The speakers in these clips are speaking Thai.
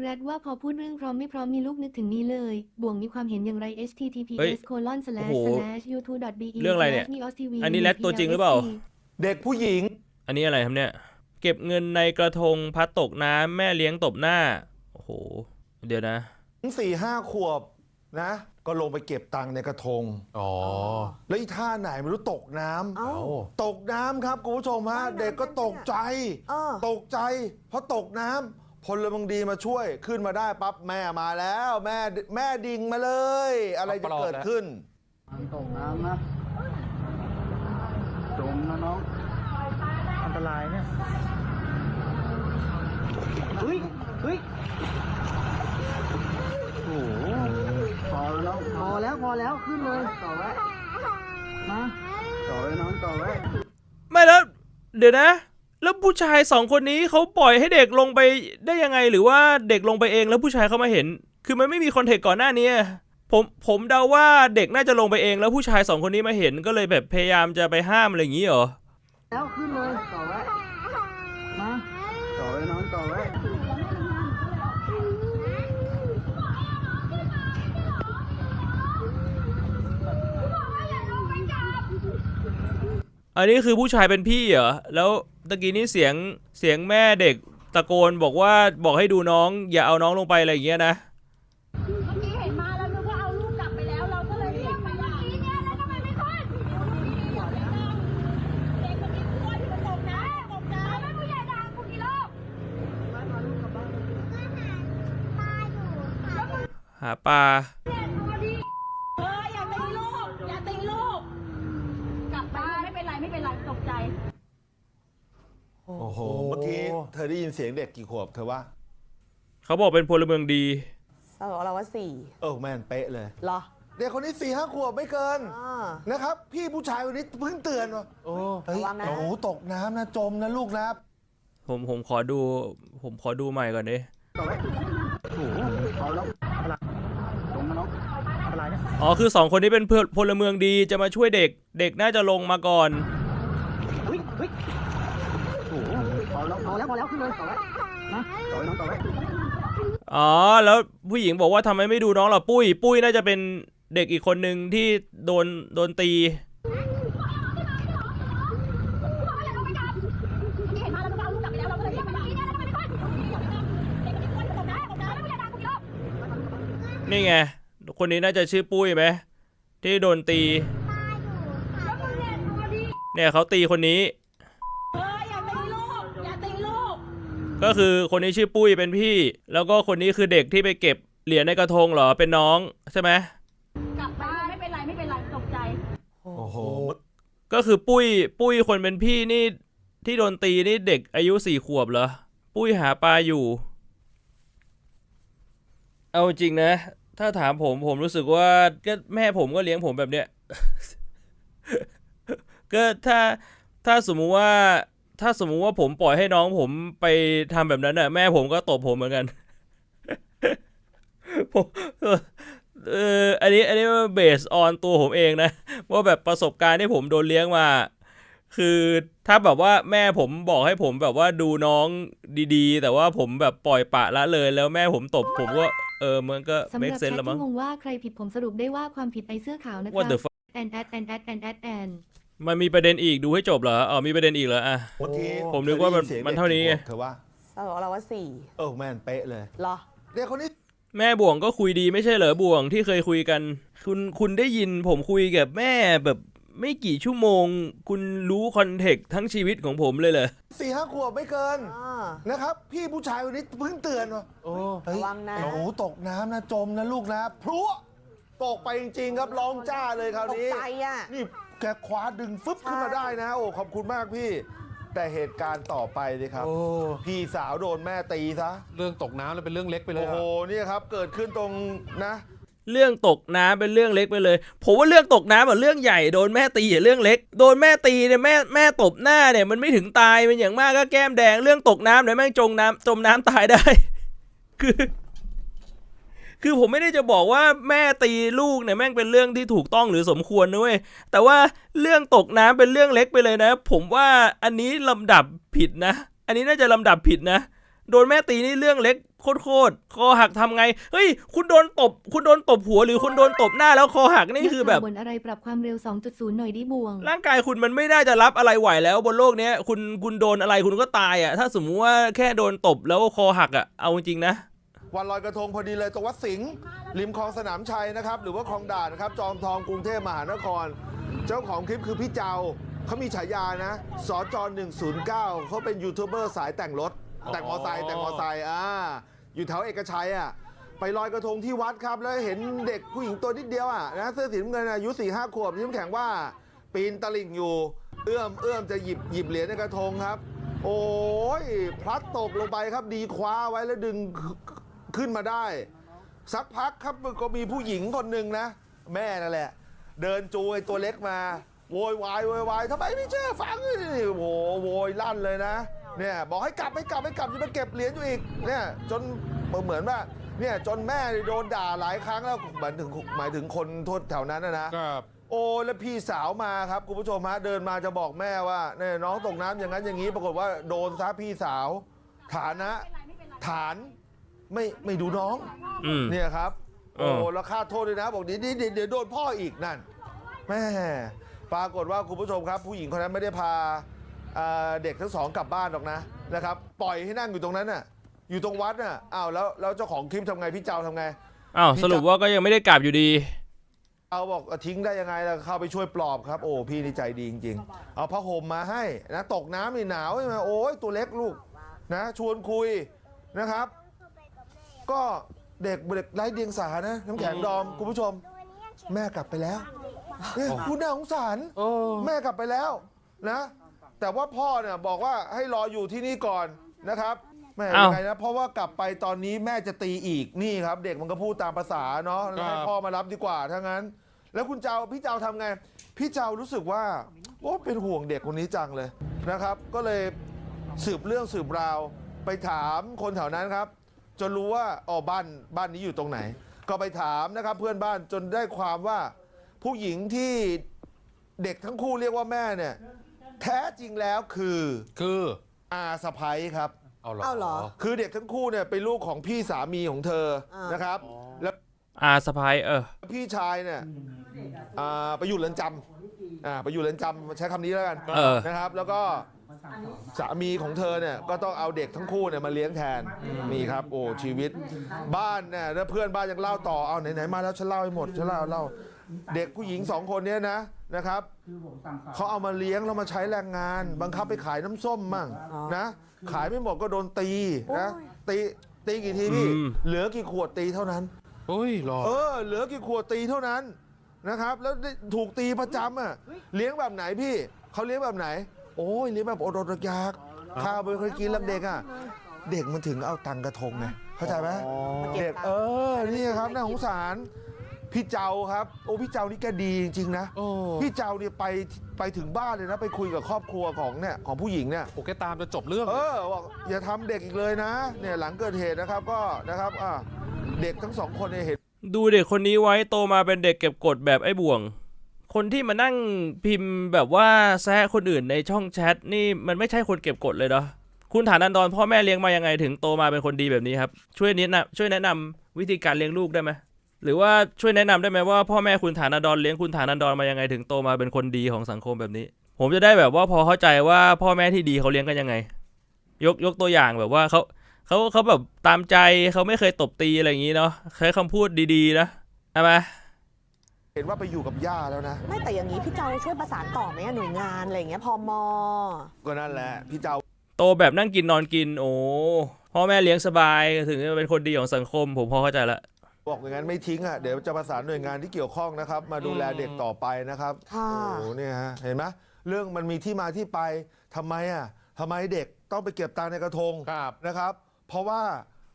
แรดว่าพอพูดเรื่องพร้อมไม่พร้อมมีลูกนึกถึงนี้เลย บ่วงมีความเห็นอย่างไรเฮ้ย https colon โอ้ slash โห slash youtube be เรื่องอะไรเนี่ย slash neos tv อันนี้แรดตัวจริงหรือเปล่า เด็กผู้หญิง อันนี้อะไรครับเนี่ย เก็บเงินในกระทงพัดตกน้ำแม่เลี้ยงตบหน้า โอ้โห เดี๋ยวนะสี่ห้าขวบนะ ก็ลงไปเก็บตังค์ในกระทง อ๋อ แล้วอีท่าไหนไม่รู้ตกน้ำ เอ้า ตกน้ำครับคุณผู้ชมฮะว่ายน้ำเด็กก็ตกใจเออตกใจเพราะตกน้ำ พลเมืองดีมาช่วยขึ้นมาได้ปั๊บแม่มาแล้วแม่แม่ดิ่งมาเลย อะไรจะเกิดขึ้นมันตกน้ำนะจมนะน้อง อันตรายเนี่ยเฮ้ยเฮ้ยโอ้โหพอแล้วพอแล้วพอแล้วขึ้นเลยต่อไว้มาต่อไว้น้องต่อไว้ไม่แล้วเดี๋ยวนะ แล้วผู้ชายสองคนนี้เขาปล่อยให้เด็กลงไปได้ยังไงหรือว่าเด็กลงไปเองแล้วผู้ชายเขามาเห็น คือมันไม่มีคอนเทกต์ก่อนหน้านี้ผมผมเดาว่าเด็กน่าจะลงไปเอง แล้วผู้ชายสองคนนี้มาเห็นก็เลยแบบพยายามจะไปห้ามอะไรอย่างนี้เหรอแล้วขึ้นเลยต่อไว้มาต่อไว้น้องต่อไว้อันนี้คือผู้ชายเป็นพี่เหรอแล้ว ตะกี้นี้เสียงเสียงแม่เด็กตะโกนบอกว่าบอกให้ดูน้อง อย่าเอาน้องลงไปอะไรอย่างเงี้ยนะเมื่อกี้เห็นมาแล้วนึกว่าเอาลูกกลับไปแล้วเราก็เลยเรียกไปว่าเนี่ยแล้วทำไมไม่ขึ้นเดี๋ยวเลยนะเด็กคนนี้กลัวที่มันตกน้ำตกน้ำแล้วผู้ใหญ่ด่าคุณกี่รอบหาปลาเนี่ยตัวดีเอออย่าตีลูกอย่าตีลูกกลับบ้านไม่เป็นไรไม่เป็นไรตกใจ โอ้โห เมื่อกี้เธอได้ยินเสียงเด็กกี่ขวบเธอว่า เขาบอกเป็นพลเมืองดี เราบอกเราว่าสี่เออแม่นเป๊ะเลย เหรอเด็กคนนี้สี่ห้าขวบไม่เกินอ่า นะครับ พี่ผู้ชายคนนี้เพิ่งเตือนว่าโอ้เฮ้ยระวังนะโอ้โหตกน้ำนะจมนะลูกนะ ผมผมขอดู ผมขอดูใหม่ก่อนดิต่อไว้โอ้โหพอแล้วอันตรายจมนะน้องอันตรายเนี่ยอ๋อคือสองคนนี้เป็นพลพลเมืองดีจะมาช่วยเด็ก เด็กน่าจะลงมาก่อน เฮ้ยเฮ้ยโอ้โหพ อแล้วพอแล้วขึ้นเลยต่อไว้นะต่อไว้น้องต่อไว้อ๋อแล้วผู้หญิงบอกว่าทำไมไม่ดูน้องล่ะปุ้ย ปุ้ยน่าจะเป็นเด็กอีกคนหนึ่งที่โดนโดนตี นี่ไง คนนี้น่าจะชื่อปุ้ยไหมที่โดนตี เนี่ยเขาตีคนนี้ เอออย่าตีลูกอย่าตีลูก ก็คือคนนี้ชื่อปุ้ยเป็นพี่ แล้วก็คนนี้คือเด็กที่ไปเก็บเหรียญในกระทงเหรอเป็นน้องใช่ไหมกลับบ้านไม่เป็นไรไม่เป็นไรตกใจ โอ้โห ก็คือปุ้ย ปุ้ยคนเป็นพี่นี่ที่โดนตีนี่เด็กอายุสี่ขวบเหรอ ปุ้ยหาปลาอยู่ เอาจริงนะ ถ้าถามผมผมรู้สึกว่าก็แม่ผมก็เลี้ยงผมแบบเนี้ย ก็ถ้าถ้าสมมุติว่า ถ้าสมมุติว่าผมปล่อยให้น้องผมไปทำแบบนั้นน่ะ แม่ผมก็ตบผมเหมือนกันผมเออเอออันนี้อันนี้เบสออนตัวผมเองนะ ว่าแบบประสบการณ์ที่ผมโดนเลี้ยงมา คือถ้าแบบว่าแม่ผมบอกให้ผมแบบว่าดูน้องดีๆ แต่ว่าผมแบบปล่อยปละละเลยแล้วแม่ผมตบผมก็เออมันก็สำหเมรัคบเซแชนทแล้วมั้ง ที่งงว่าใครผิดผมสรุปได้ว่าความผิดไอเสื้อขาวนะค What รั the บ fuck แอนแอดแอนแอดแอนแอดแอน มันมีประเด็นอีกดูให้จบเหรออ๋อมีประเด็นอีกเหรออะเมื่อกี้ผมนึกว่ามันธอได้ยิสียงมันเท่านี้ไง ด็กกี่ขวบเธอว่าเราบอกเราว่าสี่เออแม่นเป๊ะเลยเหรอ เด็กคนนี้แม่บ่วงก็คุยดีไม่ใช่เหรอบ่วงที่เคยคุยกัน คุณคุณได้ยินผมคุยกับแม่แบบไม่กี่ชั่วโมง คุณรู้คอนเทกต์ทั้งชีวิตของผมเลยเหรอสี่ห้าขวบไม่เกินอ่า นะครับ พี่ผู้ชายคนนี้เพิ่งเตือนว่าโอ้เฮ้ยระวังนะโอ้โหตกน้ำนะจมนะลูกนะพลุตกไปจริงๆครับร้องจ้าเลยคราวตกนี้ ใจอะ นี่ แกคว้าดึงฟึบขึ้นมาได้นะโอ้ขอบคุณมากพี่ แต่เหตุการณ์ต่อไปเลยครับ โอ้ พี่สาวโดนแม่ตีซะ เรื่องตกน้ำแล้วเป็นเรื่องเล็กไปเลยโอ้อะโหเนี่ยครับ เกิดขึ้นตรงนะ เรื่องตกน้ำเป็นเรื่องเล็กไปเลย ผมว่าเรื่องตกน้ำอะเรื่องใหญ่โดนแม่ตีอะเรื่องเล็ก โดนแม่ตีเนี่ยแม่แม่ตบหน้าเนี่ยมันไม่ถึงตายเป็นอย่างมากก็แก้มแดง เรื่องตกน้ำเนี่ยแม่งจมน้ำจมน้ำตายได้ คือ คือผมไม่ได้จะบอกว่าแม่ตีลูกเนี่ยแม่งเป็นเรื่องที่ถูกต้องหรือสมควรนะเว้ยแต่ว่าเรื่องตกน้ำเป็นเรื่องเล็กไปเลยนะ ผมว่าอันนี้ลำดับผิดนะ อันนี้น่าจะลำดับผิดนะ โดนแม่ตีนี่เรื่องเล็กโคตรๆคอหักทำไง เฮ้ย คุณโดนตบ คุณโดนตบหัว หรือคุณโดนตบหน้าแล้วคอหักนี่คือแบบบนอะไรปรับความเร็ว 2.0 หน่อยดิบวง ร่างกายคุณมันไม่น่าจะรับอะไรไหวแล้วบนโลกเนี้ยคุณคุณโดนอะไรคุณก็ตายอะ ถ้าสมมุติว่าแค่โดนตบแล้วคอหักอะ เอาจริงๆนะ วันลอยกระทงพอดีเลยตรงวัดสิงห์ริมคลองสนามชัยนะครับ หรือว่าคลองด่านนะครับจอมทองกรุงเทพมหานคร เจ้าของคลิปคือพี่เจ้าเขามีฉายานะสจ109เขาเป็นยูทูบเบอร์สายแต่งรถ แต่งมอไซค์แต่งมอไซค์อ่าอยู่แถวเอกชัยอะไปลอยกระทงที่วัดครับ แล้วเห็นเด็กผู้หญิงตัวนิดเดียวอะนะเสื้อสีน้ำเงินอายุ4ี่ห้าขวบที่น้ำแข็งว่า ปีนตลิ่งอยู่ เอื้อมเอื้อมจะหยิบหยิบเหรียญในกระทงครับ โอ้ยพลัดตกลงไปครับดีคว้าไว้แล้วดึง ขึ้นมาได้ สักพักครับก็มีผู้หญิงคนหนึ่งนะ แม่นั่นแหละ เดินจูไอ้ตัวเล็กมา โวยวายโวยวายทำไมไม่เชื่อฟังนี่โอ้โหโวยลั่นเลยนะ เนี่ย บอกให้กลับให้กลับให้กลับจะมาเก็บเหรียญอยู่อีก เนี่ยจนเหมือนว่าเนี่ยจนแม่โดนด่าหลายครั้งแล้วหมายถึงหมายถึงคนทั่วแถวนั้นนะนะครับโอ้แล้วพี่สาวมาครับคุณผู้ชมฮะเดินมาจะบอกแม่ว่าเนี่ยน้องตกน้ำอย่างนั้นอย่างนี้ ปรากฏว่าโดนซะพี่สาว ฐานะฐาน ไม่ไม่ดูน้องอืม เนี่ยครับเอโอ้อแล้วค่าโทษด้วยนะ บอกเดี๋ยวเดี๋ยวเดี๋ยวโดนพ่ออีกนั่นแม่ปรากฏว่าคุณผู้ชมครับ ผู้หญิงคนนั้นไม่ได้พาเอ่อเด็กทั้งสองกลับบ้านหรอกนะนะครับ ปล่อยให้นั่งอยู่ตรงนั้นน่ะ อยู่ตรงวัดน่ะอ้าวแล้วแล้วเจ้าของคลิปทำไงพี่เจ้าทำไง อ้าวสรุปว่าก็ยังไม่ได้กลับอยู่ดี เอาบอกเอาทิ้งได้ยังไงล่ะเข้าไปช่วยปลอบครับ โอ้พี่นี่ใจดีจริงๆ เอาผ้าห่มมาให้นะตกน้ำนี่หนาวใช่ไหมโอ้ยตัวเล็กลูกนะ ชวนคุยนะครับ ก็เด็กเด็กไร้เดียงสานะน้ำแข็งดอมคุณผู้ชม แม่กลับไปแล้วเนี่ยคุณน่าสงสารโอ้แม่กลับไปแล้วนะ แต่ว่าพ่อเนี่ยบอกว่าให้รออยู่ที่นี่ก่อนนะครับแม่อ้าวยังไงนะเพราะว่ากลับไปตอนนี้แม่จะตีอีกนี่ครับ เด็กมันก็พูดตามภาษาเนาะให้พ่อมารับดีกว่าถ้างั้น แล้วคุณเจ้าพี่เจ้าทำไง พี่เจ้ารู้สึกว่าโอ้เป็นห่วงเด็กคนนี้จังเลยนะครับ ก็เลยสืบเรื่องสืบราวไปถามคนแถวนั้นครับ จนรู้ว่าอ๋อบ้านบ้านนี้อยู่ตรงไหน ก็ไปถามนะครับเพื่อนบ้านจนได้ความว่าผู้หญิงที่เด็กทั้งคู่เรียกว่าแม่เนี่ย แท้จริงแล้วคือคืออาสะพ้ยครับ เอาเหรอเอาเหรอคือเด็กทั้งคู่เนี่ยเป็นลูกของพี่สามีของเธออ่านนะครับ แล้วอาสะพายเออ พี่ชายเนี่ยอ่าไปอยู่เรือนจำอ่าไปอยู่เรือนจำใช้คำนี้แล้วกันเออ นะครับ แล้วก็ สามีของเธอเนี่ยก็ต้องเอาเด็กทั้งคู่เนี่ยมาเลี้ยงแทนนี่ครับ โอ้ชีวิต บ้านเนี่ยแล้วเพื่อนบ้านยังเล่าต่อเอาไหนๆมาแล้วฉันเล่าให้หมดฉันเล่าเล่าเด็กผู้หญิงสองคนเนี้ยนะนะครับเขาเอามาเลี้ยงแล้วมาใช้แรงงาน บังคับไปขายน้ำส้มมั่งนะขายไม่หมดก็โดนตีนะตีตีกี่ทีพี่อืมเหลือกี่ขวดตีเท่านั้นโอ้ยหรอเออเหลือกี่ขวดตีเท่านั้นนะครับ แล้วได้ถูกตีประจำอะเลี้ยงแบบไหนพี่เขาเลี้ยงแบบไหน โอ้ยเลี้ยงแบบอดๆอยากๆข้าวไม่เคยกินแล้วเด็กอะ เด็กมันถึงเอาตังค์กระทงไงเข้าใจไหมเด็กเออนี่ครับน่าสงสารพี่เจ้าครับ โอ้พี่เจ้านี่แกดีจริงๆนะโอ้พี่เจ้าเนี่ยไปไปถึงบ้านเลยนะ ไปคุยกับครอบครัวของเนี่ยของผู้หญิงเนี่ยโอเคตามจะจบเรื่อง เออบอกอย่าทำเด็กอีกเลยนะ เนี่ยหลังเกิดเหตุนะครับก็นะครับอะเด็กทั้งสองคนเนี่ยเห็น ดูเด็กคนนี้ไว้โตมาเป็นเด็กเก็บกดแบบไอ้บ่วง คนที่มานั่งพิมพ์แบบว่าแซะคนอื่นในช่องแชทนี่มันไม่ใช่คนเก็บกดเลยเนาะคุณฐานันดรพ่อแม่เลี้ยงมายังไงถึงโตมาเป็นคนดีแบบนี้ครับช่วยแนะนำช่วยแนะนำวิธีการเลี้ยงลูกได้ไหมหรือว่าช่วยแนะนำได้ไหมว่าพ่อแม่คุณฐานันดรเลี้ยงคุณฐานันดรมายังไงถึงโตมาเป็นคนดีของสังคมแบบนี้ ผมจะได้แบบว่าพอเข้าใจว่าพ่อแม่ที่ดีเขาเลี้ยงกันยังไง ยกยกตัวอย่างแบบว่าเขาเขาเขาแบบตามใจเขาไม่เคยตบตีอะไรอย่างนี้เนาะใช้คำพูดดีๆนะใช่ไหม ห็นว่าไปอยู่กับย่าแล้วนะ ไม่แต่อย่างนี้พี่เจ้าช่วยประสานต่อไหมอะหน่วยงานอะไรอย่างเงี้ยพมก็นั่นแหละพี่เจ้าโตแบบนั่งกินนอนกิน โอ้พ่อแม่เลี้ยงสบายถึงจะเป็นคนดีของสังคม ผมพอเข้าใจละบอกอย่างนั้นไม่ทิ้งอะเดี๋ยวจะประสานหน่วยงานที่เกี่ยวข้องนะครับ มาดูแลเด็กต่อไปนะครับค่ะ โอ้โหเนี่ยฮะเห็นไหมเรื่องมันมีที่มาที่ไปทำไมอะทำไมเด็กต้องไปเก็บตังค์ในกระทงครับ นะครับ เพราะว่า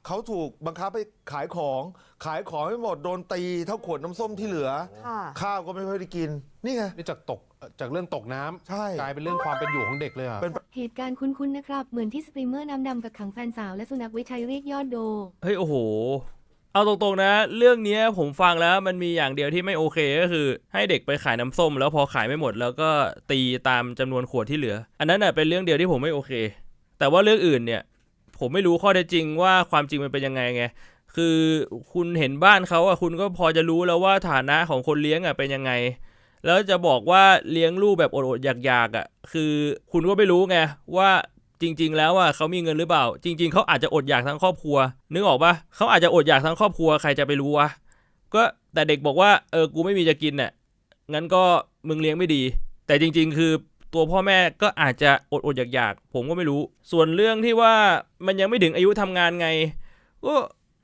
เขาถูกบังคับไปขายของขายของไม่หมดโดนตีเท่าขวดน้ำส้มที่เหลือค่ะข้าวก็ไม่ค่อยได้กิน นี่ไงนี่จากตกจากเรื่องตกน้ำใช่กลายเป็นเรื่องความเป็นอยู่ของเด็กเลยอะเป็นเหตุการณ์คุ้นๆนะครับ เหมือนที่สตรีมเมอร์น้ำดำกับขังแฟนสาวและสุนัขไว้ใช้เรียกยอดโด เฮ้ย โอ้โห เอาตรงๆนะ เรื่องเนี้ยผมฟังแล้วมันมีอย่างเดียวที่ไม่โอเคก็คือ ให้เด็กไปขายน้ำส้ม แล้วพอขายไม่หมดแล้วก็ตีตามจำนวนขวดที่เหลือ อันนั้นน่ะเป็นเรื่องเดียวที่ผมไม่โอเค แต่ว่าเรื่องอื่นเนี่ย ผมไม่รู้ข้อเท็จจริงว่าความจริงมันเป็นยังไงไง คือคุณเห็นบ้านเขาอะคุณก็พอจะรู้แล้วว่าฐานะของคนเลี้ยงอะเป็นยังไง แล้วจะบอกว่าเลี้ยงลูกแบบอดๆอยากๆอะคือคุณก็ไม่รู้ไงว่าจริง ๆ แล้วอะเขามีเงินหรือเปล่า จริง ๆเขาอาจจะอดอยากทั้งครอบครัว นึกออกปะเขาอาจจะอดอยากทั้งครอบครัวใครจะไปรู้วะก็แต่เด็กบอกว่าเออกูไม่มีจะกินน่ะงั้นก็มึงเลี้ยงไม่ดี แต่จริง ๆ คือ ตัวพ่อแม่ก็อาจจะอดอดๆอยากๆ ผมก็ไม่รู้ ส่วนเรื่องที่ว่ามันยังไม่ถึงอายุทำงานไงก็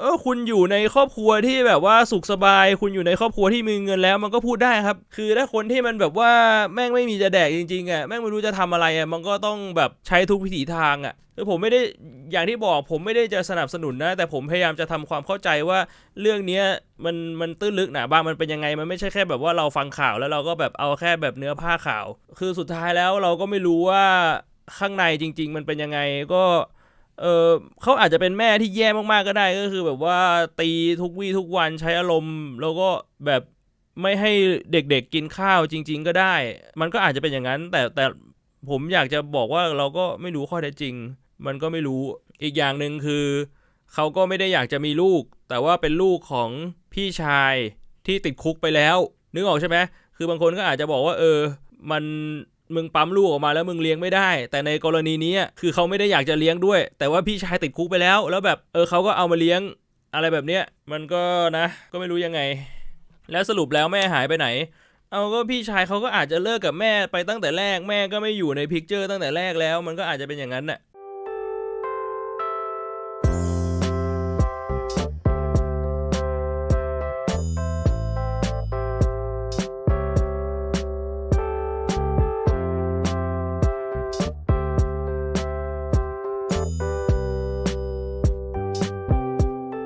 เออคุณอยู่ในครอบครัวที่แบบว่าสุขสบาย คุณอยู่ในครอบครัวที่มีเงินแล้ว มันก็พูดได้ครับ คือถ้าคนที่มันแบบว่าแม่งไม่มีจะแดกจริงๆอะแม่งไม่รู้จะทำอะไรอะมันก็ต้องแบบใช้ทุกวิถีทางอะคือผมไม่ได้อย่างที่บอกผมไม่ได้จะสนับสนุนนะ แต่ผมพยายามจะทำความเข้าใจว่าเรื่องเนี้ยมันมันตื้นลึกหนาบางมันเป็นยังไง มันไม่ใช่แค่แบบว่าเราฟังข่าวแล้วเราก็แบบเอาแค่แบบเนื้อผ้าข่าว คือสุดท้ายแล้วเราก็ไม่รู้ว่าข้างในจริง ๆ มันเป็นยังไงก็ เออเขาอาจจะเป็นแม่ที่แย่มากๆก็ได้ก็คือ แบบว่าตีทุกวี่ทุกวันใช้อารมณ์ แล้วก็แบบไม่ให้เด็กๆกินข้าวจริง ๆ ก็ได้ มันก็อาจจะเป็นอย่างนั้น แต่แต่ผมอยากจะบอกว่าเราก็ไม่รู้ข้อเท็จจริง มันก็ไม่รู้อีกอย่างหนึ่งคือเขาก็ไม่ได้อยากจะมีลูก แต่ว่าเป็นลูกของพี่ชายที่ติดคุกไปแล้ว นึกออกใช่ไหมคือบางคนก็อาจจะบอกว่า เออ มัน มึงปั๊มลูกออกมาแล้วมึงเลี้ยงไม่ได้ แต่ในกรณีนี้คือเขาไม่ได้อยากจะเลี้ยงด้วย แต่ว่าพี่ชายติดคุกไปแล้ว แล้วแบบเออเขาก็เอามาเลี้ยงอะไรแบบเนี้ยมันก็นะ ก็ไม่รู้ยังไง แล้วสรุปแล้วแม่หายไปไหน เอาก็พี่ชายเขาก็อาจจะเลิกกับแม่ไปตั้งแต่แรกแม่ก็ไม่อยู่ในพิกเจอร์ตั้งแต่แรกแล้ว มันก็อาจจะเป็นอย่างนั้นน่ะ